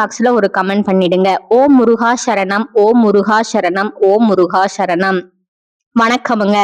பாக்ஸ்ல ஒரு கமெண்ட் பண்ணிடுங்க. ஓ முருகா சரணம் ஓ முருகா சரணம் ஓ முருகா சரணம். வணக்கமுங்க.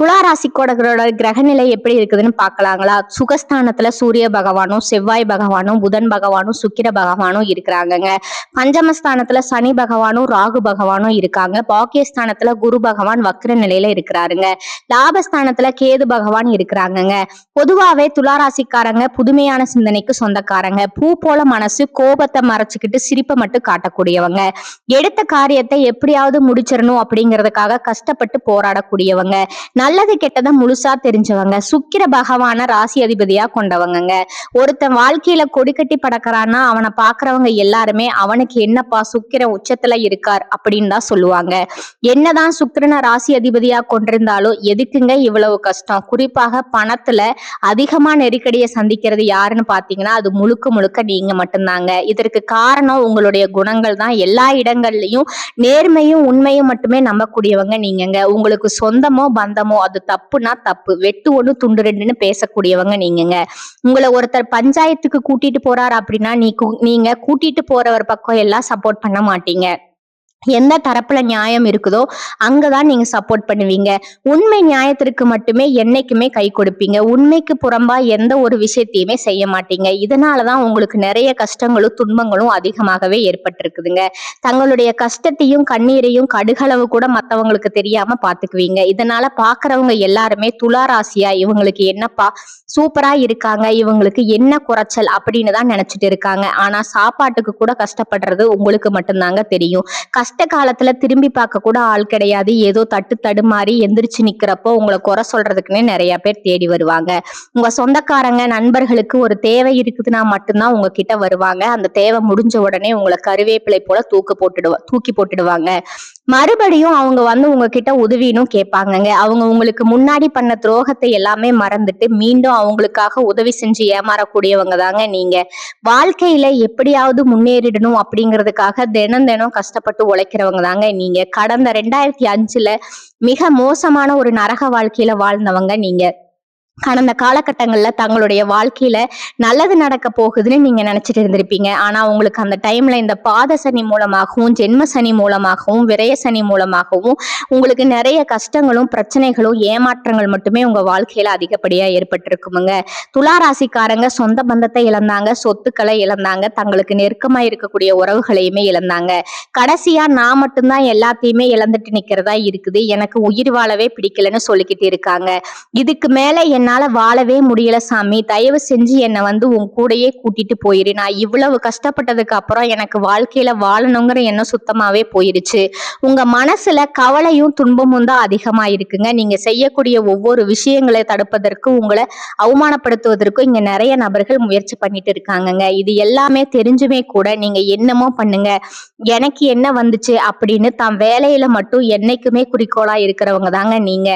துலா ராசிக்கோடகளோட கிரகநிலை எப்படி இருக்குதுன்னு பாக்கலாங்களா சுகஸ்தானத்துல சூரிய பகவானும் செவ்வாய் பகவானும் புதன் பகவானும் சுக்கிர பகவானும் இருக்கிறாங்கங்க. பஞ்சமஸ்தானத்துல சனி பகவானும் ராகு பகவானும் இருக்காங்க. பாக்கியஸ்தானத்துல குரு பகவான் வக்ர நிலையில இருக்கிறாருங்க. லாபஸ்தானத்துல கேது பகவான் இருக்கிறாங்கங்க. பொதுவாவே துளாராசிக்காரங்க புதுமையான சிந்தனைக்கு சொந்தக்காரங்க. பூ போல மனசு கோபத்தை மறைச்சுக்கிட்டு சிரிப்பை மட்டும் காட்டக்கூடியவங்க. எடுத்த காரியத்தை எப்படியாவது முடிச்சிடணும் அப்படிங்கிறதுக்காக கஷ்டப்பட்டு போறாங்க போராடக்கூடியவங்க. நல்லது கெட்டதை முழுசா தெரிஞ்சவங்க. சுக்கிர பகவான ராசி அதிபதியா கொண்டவங்கங்க. ஒருத்தன் வாழ்க்கையில கொடிக்கட்டி படக்கிறான்னா அவனை பாக்குறவங்க எல்லாருமே அவனுக்கு என்னப்பா சுக்கிர உச்சத்துல இருக்கார் அப்படின்னு தான் சொல்லுவாங்க. என்னதான் சுக்கிரனை ராசி அதிபதியா கொண்டிருந்தாலும் எதுக்குங்க இவ்வளவு கஷ்டம்? குறிப்பாக பணத்துல அதிகமா நெருக்கடியை சந்திக்கிறது யாருன்னு பாத்தீங்கன்னா அது முழுக்க முழுக்க நீங்க மட்டும்தாங்க. இதற்கு காரணம் உங்களுடைய குணங்கள் தான். எல்லா இடங்கள்லயும் நேர்மையும் உண்மையும் மட்டுமே நம்பக்கூடியவங்க நீங்கங்க. உங்களுக்கு உங்களுக்கு சொந்தமோ பந்தமோ அது தப்புனா தப்பு. வெட்டு ஒன்று துண்டு ரெண்டுன்னு பேசக்கூடியவங்க நீங்கங்க. உங்களை ஒருத்தர் பஞ்சாயத்துக்கு கூட்டிட்டு போறாரு அப்படின்னா நீ நீங்க கூட்டிட்டு போறவர் பக்கம் எல்லாம் சப்போர்ட் பண்ண மாட்டீங்க. எந்த தரப்புல நியாயம் இருக்குதோ அங்கதான் நீங்க சப்போர்ட் பண்ணுவீங்க. உண்மை நியாயத்திற்கு மட்டுமே என்னைக்குமே கை கொடுப்பீங்க. உண்மைக்கு புறம்பா எந்த ஒரு விஷயத்தையுமே செய்ய மாட்டீங்க. இதனாலதான் உங்களுக்கு நிறைய கஷ்டங்களும் துன்பங்களும் அதிகமாகவே ஏற்பட்டிருக்குதுங்க. தங்களுடைய கஷ்டத்தையும் கண்ணீரையும் கடுகளவு கூட மத்தவங்களுக்கு தெரியாம பாத்துக்குவீங்க. இதனால பாக்குறவங்க எல்லாருமே துளாராசியா இவங்களுக்கு என்னப்பா சூப்பரா இருக்காங்க இவங்களுக்கு என்ன குறைச்சல் அப்படின்னு தான் நினைச்சிட்டு இருக்காங்க. ஆனா சாப்பாட்டுக்கு கூட கஷ்டப்படுறது உங்களுக்கு மட்டும்தாங்க தெரியும். கஷ்ட காலத்துல திரும்பி பார்க்க கூட ஆள் கிடையாது. ஏதோ தட்டு தடுமாறி எந்திரிச்சு நிக்கிறப்போ உங்களை குறை சொல்றதுக்குன்னே நிறைய பேர் தேடி வருவாங்க. உங்க சொந்தக்காரங்க நண்பர்களுக்கு ஒரு தேவை இருக்குதுன்னா மட்டும்தான் உங்ககிட்ட வருவாங்க. அந்த தேவை முடிஞ்ச உடனே உங்களை கருவேப்பிலை போல தூக்கு போட்டுடுவா தூக்கி போட்டுடுவாங்க. மறுபடியும் அவங்க வந்து உங்ககிட்ட உதவினும் கேட்பாங்கங்க. அவங்க உங்களுக்கு முன்னாடி பண்ண துரோகத்தை எல்லாமே மறந்துட்டு மீண்டும் அவங்களுக்காக உதவி செஞ்சு ஏமாறக்கூடியவங்க தாங்க நீங்க. வாழ்க்கையில எப்படியாவது முன்னேறிடணும் அப்படிங்கிறதுக்காக தினம் தினம் கஷ்டப்பட்டு உழைக்கிறவங்க தாங்க. நீங்க கடந்த ரெண்டாயிரத்தி அஞ்சுல மிக மோசமான ஒரு நரக வாழ்க்கையில வாழ்ந்தவங்க நீங்க. கடந்த காலகட்டங்களில் தங்களுடைய வாழ்க்கையில நல்லது நடக்க போகுதுன்னு நீங்க நினைச்சிட்டு இருந்திருப்பீங்க. ஆனா உங்களுக்கு அந்த டைம்ல இந்த பாத சனி மூலமாகவும் ஜென்ம சனி மூலமாகவும் விரய சனி மூலமாகவும் உங்களுக்கு நிறைய கஷ்டங்களும் பிரச்சனைகளும் ஏமாற்றங்கள் மட்டுமே உங்க வாழ்க்கையில அதிகப்படியா ஏற்பட்டிருக்குமுங்க. துளாராசிக்காரங்க சொந்த பந்தத்தை இழந்தாங்க சொத்துக்களை இழந்தாங்க தங்களுக்கு நெருக்கமா இருக்கக்கூடிய உறவுகளையுமே இழந்தாங்க. கடைசியா நான் மட்டும்தான் எல்லாத்தையுமே இழந்துட்டு நிக்கிறதா இருக்குது. எனக்கு உயிர் வாழவே பிடிக்கலன்னு சொல்லிக்கிட்டு இருக்காங்க. இதுக்கு மேல என்ன என்னால் வாழவே முடியல சாமி. தயவு செஞ்சு என்னை வந்து உன் கூடையே கூட்டிட்டு போயிரு. நான் இவ்வளவு கஷ்டப்பட்டதுக்கு அப்புறம் எனக்கு வாழ்க்கையில வாழணுங்கிற எண்ணம் சுத்தமாவே போயிருச்சு. உங்க மனசுல கவலையும் துன்பமும் தான் அதிகமா இருக்குங்க. நீங்க செய்யக்கூடிய ஒவ்வொரு விஷயங்களை தடுப்பதற்கு உங்களை அவமானப்படுத்துவதற்கும் இங்க நிறைய நபர்கள் முயற்சி பண்ணிட்டு இருக்காங்கங்க. இது எல்லாமே தெரிஞ்சுமே கூட நீங்க என்னமோ பண்ணுங்க. எனக்கு என்ன வந்துச்சு அப்படின்னு தான் வேலையில மட்டும் என்னைக்குமே குறிக்கோளா இருக்கிறவங்க தாங்க நீங்க.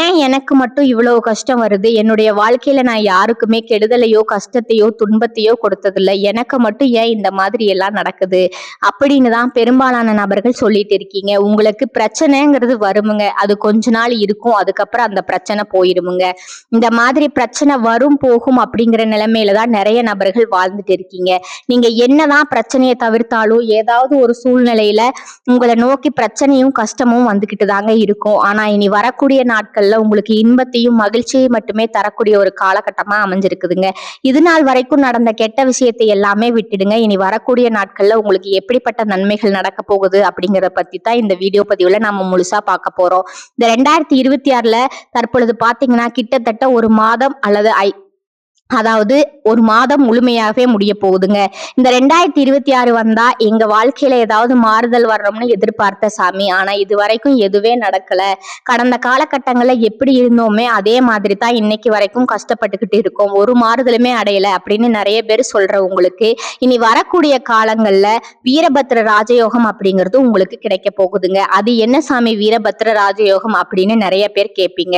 ஏன் எனக்கு மட்டும் இவ்வளவு கஷ்டம் வருது? என்னுடைய வாழ்க்கையில நான் யாருக்குமே கெடுதலையோ கஷ்டத்தையோ துன்பத்தையோ கொடுத்ததில்லை. எனக்கு மட்டும் ஏன் இந்த மாதிரி எல்லாம் நடக்குது? அப்படின்னு தான் பெரும்பாலான நபர்கள் சொல்லிட்டு இருக்கீங்க. உங்களுக்கு பிரச்சனைங்கிறது வருமுங்க. அது கொஞ்ச நாள் இருக்கும். அதுக்கப்புறம் அந்த பிரச்சனை போயிருமுங்க. இந்த மாதிரி பிரச்சனை வரும் போகும் அப்படிங்கிற நிலைமையில தான் நிறைய நபர்கள் வாழ்ந்துட்டு இருக்கீங்க. நீங்க என்னதான் பிரச்சனையை தவிர்த்தாலும் ஏதாவது ஒரு சூழ்நிலையில உங்களை நோக்கி பிரச்சனையும் கஷ்டமும் வந்துகிட்டு தாங்க இருக்கும். ஆனா இனி வரக்கூடிய நாட்கள்ல உங்களுக்கு இன்பத்தையும் மகிழ்ச்சியை மட்டுமே மட்டுமே தரக்கூடிய ஒரு காலகட்டமா அமைஞ்சிருக்குதுங்க. இது நாள் வரைக்கும் நடந்த கெட்ட விஷயத்தை எல்லாமே விட்டுடுங்க. இனி வரக்கூடிய நாட்கள்ல உங்களுக்கு எப்படிப்பட்ட நன்மைகள் நடக்க போகுது அப்படிங்கறத பத்தி தான் இந்த வீடியோ பதிவுல நம்ம முழுசா பார்க்க போறோம். இந்த ரெண்டாயிரத்தி இருபத்தி ஆறுல தற்பொழுது பாத்தீங்கன்னா கிட்டத்தட்ட ஒரு மாதம் அல்லது ஐ அதாவது ஒரு மாதம் முழுமையாகவே முடிய போகுதுங்க. இந்த ரெண்டாயிரத்தி இருபத்தி ஆறு வந்தா எங்க வாழ்க்கையில ஏதாவது மாறுதல் வர்றோம்னு எதிர்பார்த்த சாமி. ஆனா இது வரைக்கும் எதுவே நடக்கல. கடந்த காலகட்டங்கள்ல எப்படி இருந்தோமே அதே மாதிரி தான் இன்னைக்கு வரைக்கும் கஷ்டப்பட்டுக்கிட்டு இருக்கோம். ஒரு மாறுதலுமே அடையல அப்படின்னு நிறைய பேர் சொல்ற உங்களுக்கு. இனி வரக்கூடிய காலங்கள்ல வீரபத்ர ராஜயோகம் அப்படிங்கிறது உங்களுக்கு கிடைக்க போகுதுங்க. அது என்ன சாமி வீரபத்ர ராஜயோகம் அப்படின்னு நிறைய பேர் கேட்பீங்க.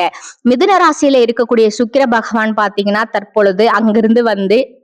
மிதுன ராசியில இருக்கக்கூடிய சுக்கிர பகவான் பாத்தீங்கன்னா தற்பொழுது அங்கிருந்து வந்து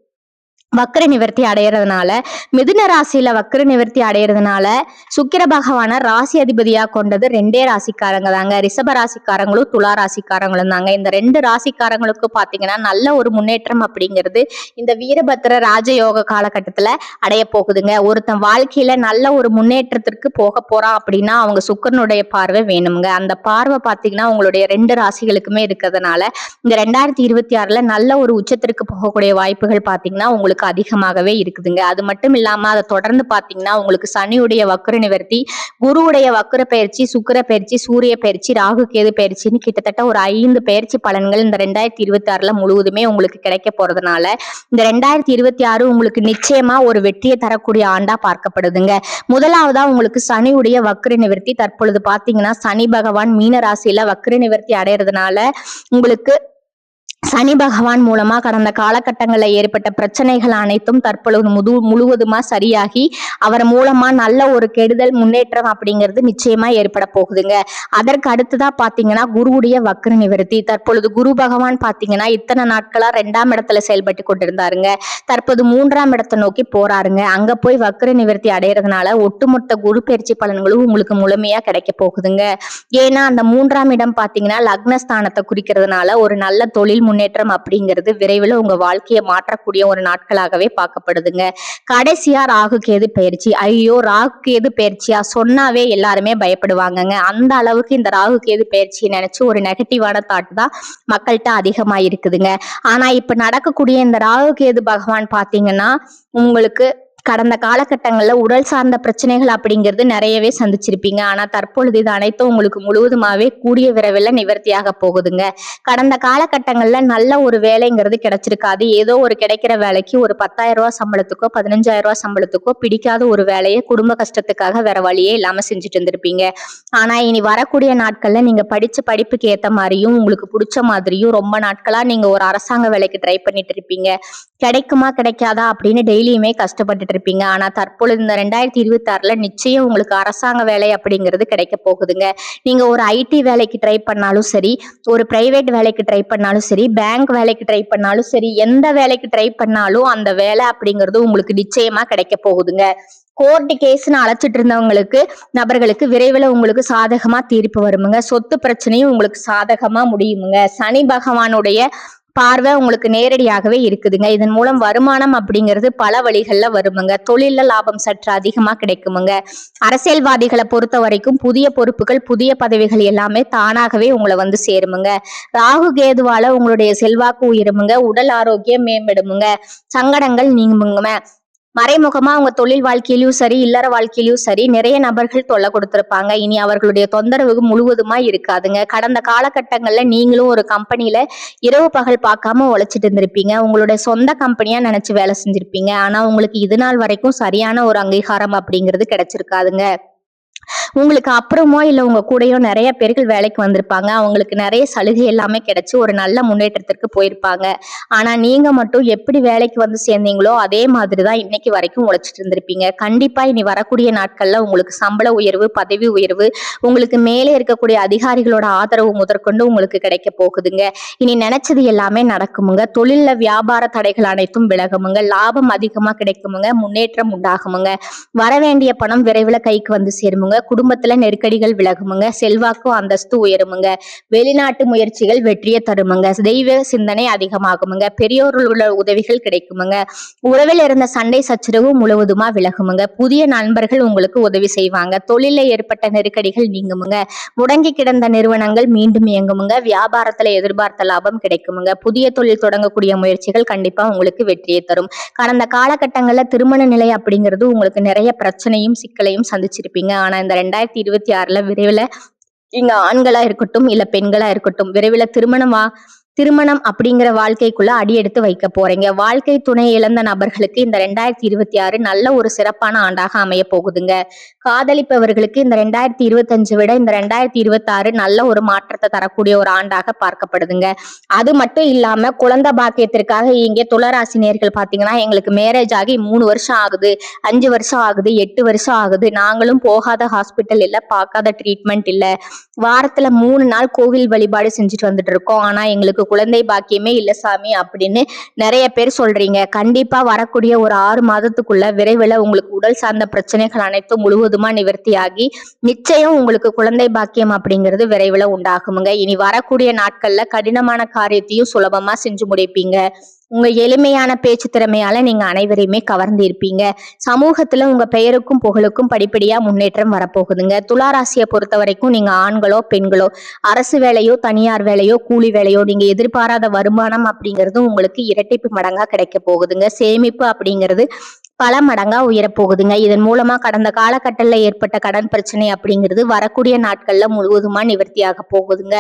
வக்கர நிவர்த்தி அடையிறதுனால மிதுன ராசியில வக்கர நிவர்த்தி அடையிறதுனால சுக்கிர பகவான ராசி அதிபதியா கொண்டது ரெண்டே ராசிக்காரங்க தாங்க. ரிஷப ராசிக்காரங்களும் துலா ராசிக்காரங்களும் தாங்க. இந்த ரெண்டு ராசிக்காரங்களுக்கு பாத்தீங்கன்னா நல்ல ஒரு முன்னேற்றம் அப்படிங்கிறது இந்த வீரபத்திர ராஜயோக காலகட்டத்துல அடைய போகுதுங்க. ஒருத்தன் வாழ்க்கையில நல்ல ஒரு முன்னேற்றத்திற்கு போக போறான் அப்படின்னா அவங்க சுக்கரனுடைய பார்வை வேணுங்க அந்த பார்வை பாத்தீங்கன்னா உங்களுடைய ரெண்டு ராசிகளுக்குமே இருக்கிறதுனால இந்த ரெண்டாயிரத்தி இருபத்தி ஆறுல நல்ல ஒரு உச்சத்திற்கு போகக்கூடிய வாய்ப்புகள் பாத்தீங்கன்னா உங்களுக்கு உங்களுக்கு அதிகமாகவே இருக்குதுங்க. அது மட்டும் இல்லாம அதை தொடர்ந்து பாத்தீங்கன்னா உங்களுக்கு சனியுடைய வக்கர நிவர்த்தி குருவுடைய வக்கர பயிற்சி சுக்கர பயிற்சி சூரிய பயிற்சி ராகு கேது பயிற்சின்னு கிட்டத்தட்ட ஒரு ஐந்து பயிற்சி பலன்கள் இந்த ரெண்டாயிரத்தி இருபத்தி ஆறுல முழுவதுமே உங்களுக்கு கிடைக்க போறதுனால இந்த ரெண்டாயிரத்தி இருபத்தி ஆறு உங்களுக்கு நிச்சயமா ஒரு வெற்றியை தரக்கூடிய ஆண்டா பார்க்கப்படுதுங்க. முதலாவதா உங்களுக்கு சனியுடைய வக்கர நிவர்த்தி தற்பொழுது பாத்தீங்கன்னா சனி பகவான் மீன ராசியில வக்கர நிவர்த்தி அடையிறதுனால உங்களுக்கு சனி பகவான் மூலமா கடந்த காலகட்டங்களில் ஏற்பட்ட பிரச்சனைகள் அனைத்தும் தற்பொழுது முது முழுவதுமா சரியாகி அவர் மூலமா நல்ல ஒரு கெடுதல் முன்னேற்றம் அப்படிங்கிறது நிச்சயமா ஏற்பட போகுதுங்க. அதற்கு அடுத்ததா பாத்தீங்கன்னா குருவுடைய வக்ர நிவர்த்தி. தற்பொழுது குரு பகவான் பாத்தீங்கன்னா இத்தனை நாட்களா ரெண்டாம் இடத்துல செயல்பட்டு கொண்டிருந்தாருங்க. தற்போது மூன்றாம் இடத்தை நோக்கி போறாருங்க. அங்க போய் வக்ர நிவர்த்தி அடையிறதுனால ஒட்டுமொத்த குரு பயிற்சி பலன்களும் உங்களுக்கு முழுமையா கிடைக்க போகுதுங்க. ஏன்னா அந்த மூன்றாம் இடம் பாத்தீங்கன்னா லக்னஸ்தானத்தை குறிக்கிறதுனால ஒரு நல்ல தொழில் முன்னேற்றம் அப்படிங்கிறது விரைவில் உங்க வாழ்க்கையை மாற்றக்கூடிய ஒரு நாட்களாகவே பார்க்கப்படுதுங்க. கடைசியா ராகு கேது பயிற்சி. ஐயோ ராகு கேது பயிற்சியா சொன்னாவே எல்லாருமே பயப்படுவாங்கங்க. அந்த அளவுக்கு இந்த ராகு கேது பயிற்சியை நினைச்சு ஒரு நெகட்டிவான தாட் தான் மக்கள்கிட்ட அதிகமாக இருக்குதுங்க ஆனா இப்ப நடக்கக்கூடிய இந்த ராகு கேது பகவான் பாத்தீங்கன்னா உங்களுக்கு கடந்த காலகட்டங்களில் உடல் சார்ந்த பிரச்சனைகள் அப்படிங்கிறது நிறையவே சந்திச்சிருப்பீங்க. ஆனால் தற்பொழுது இது அனைத்தும் உங்களுக்கு முழுவதுமாவே கூடிய விரைவில் நிவர்த்தியாக போகுதுங்க. கடந்த காலகட்டங்களில் நல்ல ஒரு வேலைங்கிறது கிடைச்சிருக்காது. ஏதோ ஒரு கிடைக்கிற வேலைக்கு ஒரு பத்தாயிரம் ரூபா சம்பளத்துக்கோ பதினஞ்சாயிரம் ரூபா சம்பளத்துக்கோ பிடிக்காத ஒரு வேலையை குடும்ப கஷ்டத்துக்காக வேற வழியே இல்லாமல் செஞ்சுட்டு இருந்திருப்பீங்க ஆனா இனி வரக்கூடிய நாட்கள்ல நீங்க படித்த படிப்புக்கு ஏற்ற மாதிரியும் உங்களுக்கு பிடிச்ச மாதிரியும் ரொம்ப நாட்களா நீங்க ஒரு அரசாங்க வேலைக்கு ட்ரை பண்ணிட்டு இருப்பீங்க. கிடைக்குமா கிடைக்காதா அப்படின்னு டெய்லியுமே கஷ்டப்பட்டு இருப்பீங்க ஆனால் தற்பொழுது இந்த ரெண்டாயிரத்தி இருபத்தி நிச்சயம் உங்களுக்கு அரசாங்க வேலை அப்படிங்கிறது கிடைக்க போகுதுங்க. நீங்கள் ஒரு ஐடி வேலைக்கு ட்ரை பண்ணாலும் சரி ஒரு பிரைவேட் வேலைக்கு ட்ரை பண்ணாலும் சரி பேங்க் வேலைக்கு ட்ரை பண்ணாலும் சரி எந்த வேலைக்கு ட்ரை பண்ணாலும் அந்த வேலை அப்படிங்கிறது உங்களுக்கு நிச்சயமாக கிடைக்க போகுதுங்க. கோர்ட்டு கேஸ்னு அழைச்சிட்டு இருந்தவங்களுக்கு நபர்களுக்கு விரைவில் உங்களுக்கு சாதகமாக தீர்ப்பு வருமுங்க. சொத்து பிரச்சனையும் உங்களுக்கு சாதகமாக முடியுமுங்க. சனி பகவானுடைய பார்வை உங்களுக்கு நேரடியாகவே இருக்குதுங்க. இதன் மூலம் வருமானம் அப்படிங்கிறது பல வழிகள்ல வருமுங்க. தொழில லாபம் சற்று அதிகமா கிடைக்குமுங்க. அரசியல்வாதிகளை பொறுத்த வரைக்கும் புதிய பொறுப்புகள் புதிய பதவிகள் எல்லாமே தானாகவே உங்களை வந்து சேருமுங்க. ராகு கேதுவால உங்களுடைய செல்வாக்கு உயருமுங்க. உடல் ஆரோக்கியம் மேம்படுமுங்க. சங்கடங்கள் நீங்குமுங்க. மறைமுகமா அவங்க தொழில் வாழ்க்கையிலும் சரி இல்லற வாழ்க்கையிலும் சரி நிறைய நபர்கள் தொல்லை கொடுத்திருப்பாங்க. இனி அவர்களுடைய தொந்தரவு முழுவதுமா இருக்காதுங்க. கடந்த காலகட்டங்கள்ல நீங்களும் ஒரு கம்பெனில இரவு பகல் பார்க்காம உழைச்சிட்டு இருந்திருப்பீங்க. உங்களுடைய சொந்த கம்பெனியா நினைச்சு வேலை செஞ்சிருப்பீங்க. ஆனா உங்களுக்கு இது நாள் வரைக்கும் சரியான ஒரு அங்கீகாரம் அப்படிங்கிறது கிடைச்சிருக்காதுங்க. உங்களுக்கு அப்புறமோ இல்லை உங்க கூடயோ நிறைய பேர்கள் வேலைக்கு வந்திருப்பாங்க. அவங்களுக்கு நிறைய சலுகை எல்லாமே கிடைச்சு ஒரு நல்ல முன்னேற்றத்திற்கு போயிருப்பாங்க. ஆனா நீங்க மட்டும் எப்படி வேலைக்கு வந்து சேர்ந்தீங்களோ அதே மாதிரி தான் இன்னைக்கு வரைக்கும் உழைச்சிட்டு இருந்திருப்பீங்க. கண்டிப்பா இனி வரக்கூடிய நாட்கள்ல உங்களுக்கு சம்பள உயர்வு பதவி உயர்வு உங்களுக்கு மேலே இருக்கக்கூடிய அதிகாரிகளோட ஆதரவு முதற்கொண்டு உங்களுக்கு கிடைக்க போகுதுங்க. இனி நினைச்சது எல்லாமே நடக்குமுங்க. தொழில வியாபார தடைகள் அனைத்தும் விலகுமுங்க. லாபம் அதிகமா கிடைக்குமுங்க. முன்னேற்றம் உண்டாகுமுங்க. வர வேண்டிய பணம் விரைவில் கைக்கு வந்து சேருமுங்க. குடும்பத்துல நெருக்கடிகள் விலகுமுங்க. செல்வாக்கும் அந்தஸ்து உயருமுங்க. வெளிநாட்டு முயற்சிகள் வெற்றியை தருமுங்க. தெய்வ சிந்தனை அதிகமாகுமுங்க. பெரியோர்களோட உதவிகள் கிடைக்குமுங்க. உறவில் இருந்த சண்டை சச்சரவு முழுவதுமா விலகுமுங்க. புதிய நண்பர்கள் உங்களுக்கு உதவி செய்வாங்க. தொழில ஏற்பட்ட நெருக்கடிகள் நீங்குமுங்க. முடங்கி கிடந்த நிறுவனங்கள் மீண்டும் இயங்குமுங்க. வியாபாரத்துல எதிர்பார்த்த லாபம் கிடைக்குமுங்க. புதிய தொழில் தொடங்கக்கூடிய முயற்சிகள் கண்டிப்பா உங்களுக்கு வெற்றியை தரும். கடந்த காலகட்டங்கள்ல திருமண நிலை அப்படிங்கிறது உங்களுக்கு நிறைய பிரச்சனையும் சிக்கலையும் சந்திச்சிருப்பீங்க. ஆனா இந்த ரெண்டாயிரத்தி இருபத்தி ஆறுல விரைவில் இங்க ஆண்களா இருக்கட்டும் இல்ல பெண்களா இருக்கட்டும் விரைவில் திருமணமா திருமணம் அப்படிங்கிற வாழ்க்கைக்குள்ள அடியெடுத்து வைக்க போறீங்க. வாழ்க்கை துணை இழந்த நபர்களுக்கு இந்த ரெண்டாயிரத்தி இருபத்தி ஆறு நல்ல ஒரு சிறப்பான ஆண்டாக அமைய போகுதுங்க. காதலிப்பவர்களுக்கு இந்த ரெண்டாயிரத்தி இருபத்தஞ்சு விட இந்த ரெண்டாயிரத்தி இருபத்தி ஆறு நல்ல ஒரு மாற்றத்தை தரக்கூடிய ஒரு ஆண்டாக பார்க்கப்படுதுங்க. அது மட்டும் இல்லாம குழந்தை பாக்கியத்திற்காக இங்கே துளராசினியர்கள் பாத்தீங்கன்னா எங்களுக்கு மேரேஜ் ஆகி மூணு வருஷம் ஆகுது. அஞ்சு வருஷம் ஆகுது எட்டு வருஷம் ஆகுது. நாங்களும் போகாத ஹாஸ்பிட்டல் இல்ல பார்க்காத ட்ரீட்மெண்ட் இல்ல. வாரத்துல மூணு நாள் கோவில் வழிபாடு செஞ்சுட்டு வந்துட்டு இருக்கோம். ஆனா எங்களுக்கு குழந்தை பாக்கியமே இல்ல சாமி அப்படின்னு நிறைய பேர் சொல்றீங்க. கண்டிப்பா வரக்கூடிய ஒரு ஆறு மாதத்துக்குள்ள விரைவில் உங்களுக்கு உடல் சார்ந்த பிரச்சனைகள் அனைத்தும் முழுவதுமா நிவர்த்தியாகி நிச்சயம் உங்களுக்கு குழந்தை பாக்கியம் அப்படிங்கிறது விரைவில் உண்டாகுமுங்க. இனி வரக்கூடிய நாட்கள்ல கடினமான காரியத்தையும் சுலபமா செஞ்சு முடிப்பீங்க. உங்க எளிமையான பேச்சு திறமையால நீங்க அனைவரையுமே கவர்ந்து இருப்பீங்க. சமூகத்துல உங்க பெயருக்கும் புகழுக்கும் படிப்படியா முன்னேற்றம் வரப்போகுதுங்க. துளாராசியை பொறுத்த வரைக்கும் நீங்க ஆண்களோ பெண்களோ அரசு வேலையோ தனியார் வேலையோ கூலி வேலையோ நீங்க எதிர்பாராத வருமானம் அப்படிங்கிறது உங்களுக்கு இரட்டிப்பு மடங்கா கிடைக்க போகுதுங்க. சேமிப்பு அப்படிங்கிறது பல மடங்கா உயரப்போகுதுங்க. இதன் மூலமா கடந்த காலகட்டத்தில் ஏற்பட்ட கடன் பிரச்சனை அப்படிங்கிறது வரக்கூடிய நாட்கள்ல முழுவதுமா நிவர்த்தியாக போகுதுங்க.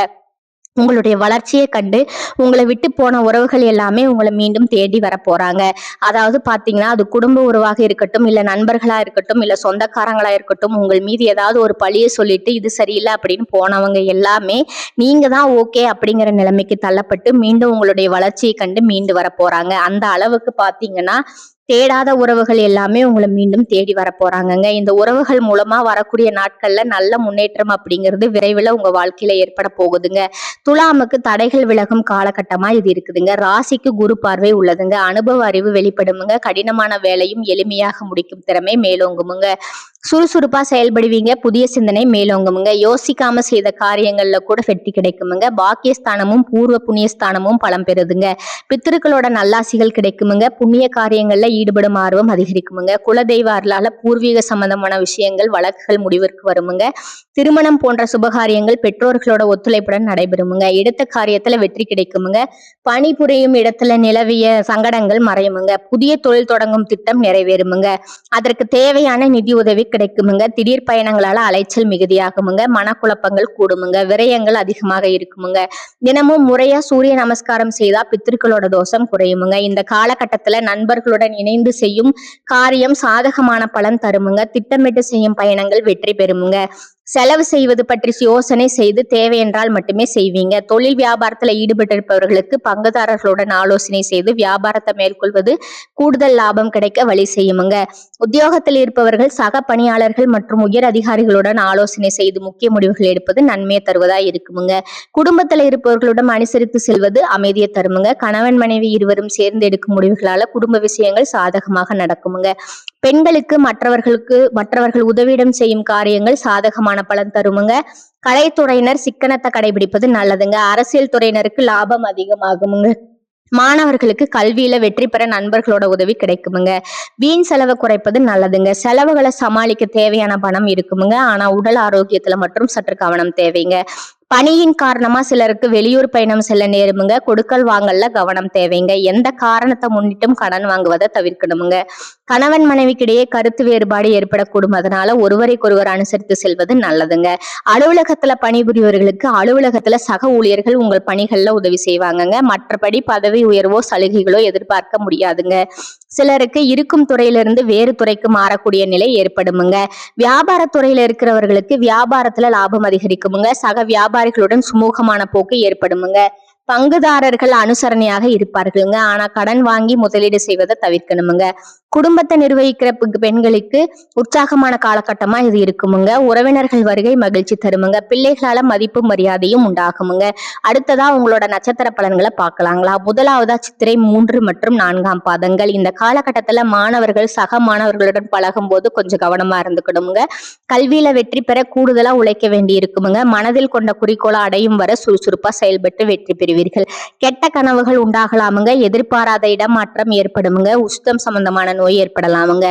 உங்களுடைய வளர்ச்சியை கண்டு உங்களை விட்டு போன உறவுகள் எல்லாமே உங்களை மீண்டும் தேடி வர போறாங்க. அதாவது பாத்தீங்கன்னா அது குடும்ப உறவாக இருக்கட்டும் இல்ல நண்பர்களா இருக்கட்டும் இல்ல சொந்தக்காரங்களா இருக்கட்டும் உங்கள் மீது ஏதாவது ஒரு பழியை சொல்லிட்டு இது சரியில்லை அப்படின்னு போனவங்க எல்லாமே நீங்க தான் ஓகே அப்படிங்கிற நிலைமைக்கு தள்ளப்பட்டு மீண்டும் உங்களுடைய வளர்ச்சியை கண்டு மீண்டு வர போறாங்க. அந்த அளவுக்கு பாத்தீங்கன்னா தேடாத உறவுகள் எல்லாமே உங்களை மீண்டும் தேடி வர போறாங்கங்க. இந்த உறவுகள் மூலமா வரக்கூடிய நாட்கள்ல நல்ல முன்னேற்றம் அப்படிங்கிறது விரைவில் உங்க வாழ்க்கையில ஏற்பட போகுதுங்க. துலாமுக்கு தடைகள் விலகும் காலகட்டமா இது இருக்குதுங்க. ராசிக்கு குரு பார்வை உள்ளதுங்க. அனுபவ அறிவு வெளிப்படுமுங்க. கடினமான வேலையும் எளிமையாக முடிக்கும் திறமை மேலோங்குமுங்க. சுறுசுறுப்பா செயல்படுவீங்க. புதிய சிந்தனை மேலோங்குமுங்க. யோசிக்காம செய்த காரியங்கள்ல கூட வெற்றி கிடைக்குமுங்க. பாக்கியஸ்தானமும் பூர்வ புண்ணியஸ்தானமும் பலம் பெறுதுங்க. பித்திருக்களோட நல்லாசிகள் கிடைக்குமுங்க. புண்ணிய காரியங்கள்ல ஈடுபடும் ஆர்வம் அதிகரிக்குமுங்க. குலதெய்வ அருளால பூர்வீக சம்பந்தமான விஷயங்கள் வழக்குகள் முடிவிற்கு வருமுங்க. திருமணம் போன்ற சுபகாரியங்கள் பெற்றோர்களோட ஒத்துழைப்புடன் நடைபெறுமுங்க. எடுத்த காரியத்துல வெற்றி கிடைக்குமுங்க. பணிபுரியும் இடத்துல நிலவிய சங்கடங்கள் மறையுமுங்க. புதிய தொழில் தொடங்கும் திட்டம் நிறைவேறுமுங்க. அதற்கு தேவையான நிதி உதவி கிடைக்குமுங்க. திடீர் பயணங்களால அலைச்சல் மிகுதியாகுமுங்க. மனக்குழப்பங்கள் கூடுமுங்க. விரயங்கள் அதிகமாக இருக்குமுங்க. தினமும் முறையா சூரிய நமஸ்காரம் செய்தா பித்திருக்களோட தோஷம் குறையுமுங்க. இந்த காலகட்டத்துல நண்பர்களுடன் இணைந்து செய்யும் காரியம் சாதகமான பலன் தருமுங்க. திட்டமிட்டு செய்யும் பயணங்கள் வெற்றி பெறுமுங்க. செலவு செய்வது பற்றி யோசனை செய்து தேவையென்றால் மட்டுமே செய்வீங்க. தொழில் வியாபாரத்துல ஈடுபட்டிருப்பவர்களுக்கு பங்குதாரர்களுடன் ஆலோசனை செய்து வியாபாரத்தை மேற்கொள்வது கூடுதல் லாபம் கிடைக்க வழி செய்யுமுங்க. உத்தியோகத்தில் இருப்பவர்கள் சக பணியாளர்கள் மற்றும் உயர் அதிகாரிகளுடன் ஆலோசனை செய்து முக்கிய முடிவுகள் எடுப்பது நன்மையை தருவதா இருக்குமுங்க. குடும்பத்துல இருப்பவர்களுடன் அனுசரித்து செல்வது அமைதியை தருமுங்க. கணவன் மனைவி இருவரும் சேர்ந்து எடுக்கும் முடிவுகளால குடும்ப விஷயங்கள் சாதகமாக நடக்குமுங்க. பெண்களுக்கு மற்றவர்களுக்கு மற்றவர்கள் உதவியிடம் செய்யும் காரியங்கள் சாதகமான பலன் தருமுங்க. கலைத்துறையினர் சிக்கனத்தை கடைபிடிப்பது நல்லதுங்க. அரசியல் துறையினருக்கு லாபம் அதிகமாகுமுங்க. மாணவர்களுக்கு கல்வியில வெற்றி பெற நண்பர்களோட உதவி கிடைக்குமுங்க. வீண் செலவை குறைப்பது நல்லதுங்க. செலவுகளை சமாளிக்க தேவையான பணம் இருக்குமுங்க. ஆனா உடல் ஆரோக்கியத்துல மட்டும் சற்று கவனம் தேவைங்க. பணியின் காரணமா சிலருக்கு வெளியூர் பயணம் செல்ல நேருமுங்க. கொடுக்கல் வாங்கல்ல கவனம் தேவைங்க. எந்த காரணத்தை முன்னிட்டும் கடன் வாங்குவதை தவிர்க்கணுமுங்க. கணவன் மனைவிக்கிடையே கருத்து வேறுபாடு ஏற்படக்கூடும். அதனால ஒருவரைக்கொருவர் அனுசரித்து செல்வது நல்லதுங்க. அலுவலகத்துல பணிபுரியவர்களுக்கு அலுவலகத்துல சக ஊழியர்கள் உங்கள் பணிகள்ல உதவி செய்வாங்கங்க. மற்றபடி பதவி உயர்வோ சலுகைகளோ எதிர்பார்க்க முடியாதுங்க. சிலருக்கு இருக்கும் துறையிலிருந்து வேறு துறைக்கு மாறக்கூடிய நிலை ஏற்படுமுங்க. வியாபார துறையில இருக்கிறவர்களுக்கு வியாபாரத்துல லாபம் அதிகரிக்குமுங்க. சக வியாபாரிகளுடன் சுமூகமான போக்கு ஏற்படுமுங்க. பங்குதாரர்கள் அனுசரணையாக இருப்பார்களுங்க. ஆனா கடன் வாங்கி முதலீடு செய்வதை தவிர்க்கணுமுங்க. குடும்பத்தை நிர்வகிக்கிற பெண்களுக்கு உற்சாகமான காலகட்டமா இது இருக்குமுங்க. உறவினர்கள் வருகை மகிழ்ச்சி தருமுங்க. பிள்ளைகளால மதிப்பு மரியாதையும் உண்டாகுமுங்க. அடுத்ததா உங்களோட நட்சத்திர பலன்களை பார்க்கலாங்களா? முதலாவதா சித்திரை மூன்று மற்றும் நான்காம் பாதங்கள். இந்த காலகட்டத்துல மாணவர்கள் சக மாணவர்களுடன் பழகும் போது கொஞ்சம் கவனமா இருந்துக்கணுமுங்க. கல்வியில வெற்றி பெற கூடுதலா உழைக்க வேண்டி இருக்குமுங்க மனதில் கொண்ட குறிக்கோளை அடையும் வர சுறுசுறுப்பா செயல்பட்டு வெற்றி பெறுவீர்கள் கெட்ட கனவுகள் உண்டாகலாமுங்க. எதிர்பாராத இடமாற்றம் ஏற்படுமுங்க. உஷ்டம் சம்பந்தமான நோய் ஏற்படலாமுங்க.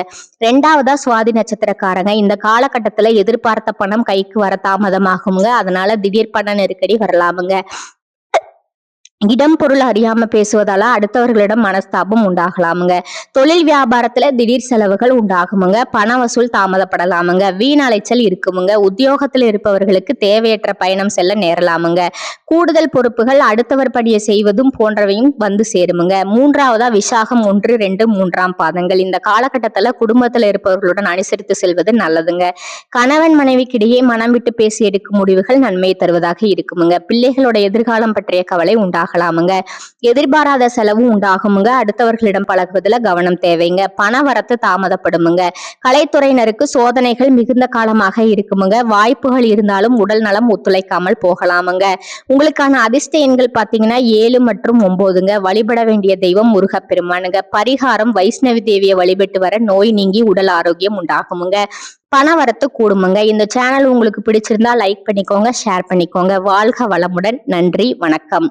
ரெண்டாவதா சுவாதி நட்சத்திரக்காரங்க. இந்த காலகட்டத்துல எதிர்பார்த்த பணம் கைக்கு வர தாமதமாகுங்க அதனால திடீர் பண நெருக்கடி வரலாமுங்க. இடம் பொருள் அறியாம பேசுவதால அடுத்தவர்களிடம் மனஸ்தாபம் உண்டாகலாமுங்க. தொழில் வியாபாரத்துல திடீர் செலவுகள் உண்டாகுமுங்க. பண வசூல் தாமதப்படலாமுங்க. வீண் அலைச்சல் இருக்குமுங்க. உத்தியோகத்துல இருப்பவர்களுக்கு தேவையற்ற பயணம் செல்ல நேரலாமுங்க. கூடுதல் பொறுப்புகள் அடுத்தவர் படிய செய்வதும் போன்றவையும் வந்து சேருமுங்க. மூன்றாவதா விசாகம் ஒன்று ரெண்டு மூன்றாம் பாதங்கள். இந்த காலகட்டத்துல குடும்பத்துல இருப்பவர்களுடன் அனுசரித்து செல்வது நல்லதுங்க. கணவன் மனைவிக்கிடையே மனம் விட்டு பேசி எடுக்கும் முடிவுகள் நன்மையை தருவதாக இருக்குமுங்க. பிள்ளைகளோட எதிர்காலம் பற்றிய கவலை உண்டாகும் உண்டாகலாமுங்க எதிர்பாராத செலவும் உண்டாகுமுங்க. அடுத்தவர்களிடம் பழகுவதில் கவனம் தேவைங்க. பண வரத்து தாமதப்படுமுங்க. கலைத்துறையினருக்கு சோதனைகள் மிகுந்த காலமாக இருக்குமுங்க. வாய்ப்புகள் இருந்தாலும் உடல் நலம் ஒத்துழைக்காமல் போகலாமுங்க. உங்களுக்கான அதிர்ஷ்ட எண்கள் பார்த்தீங்கன்னா ஏழு மற்றும் ஒன்பதுங்க வழிபட வேண்டிய தெய்வம் முருகப்பெருமானுங்க. பரிகாரம் வைஷ்ணவி தேவியை வழிபட்டு வர நோய் நீங்கி உடல் ஆரோக்கியம் உண்டாகுமுங்க. பண வரத்து கூடுமுங்க. இந்த சேனல் உங்களுக்கு பிடிச்சிருந்தா லைக் பண்ணிக்கோங்க ஷேர் பண்ணிக்கோங்க. வாழ்க வளமுடன். நன்றி வணக்கம்.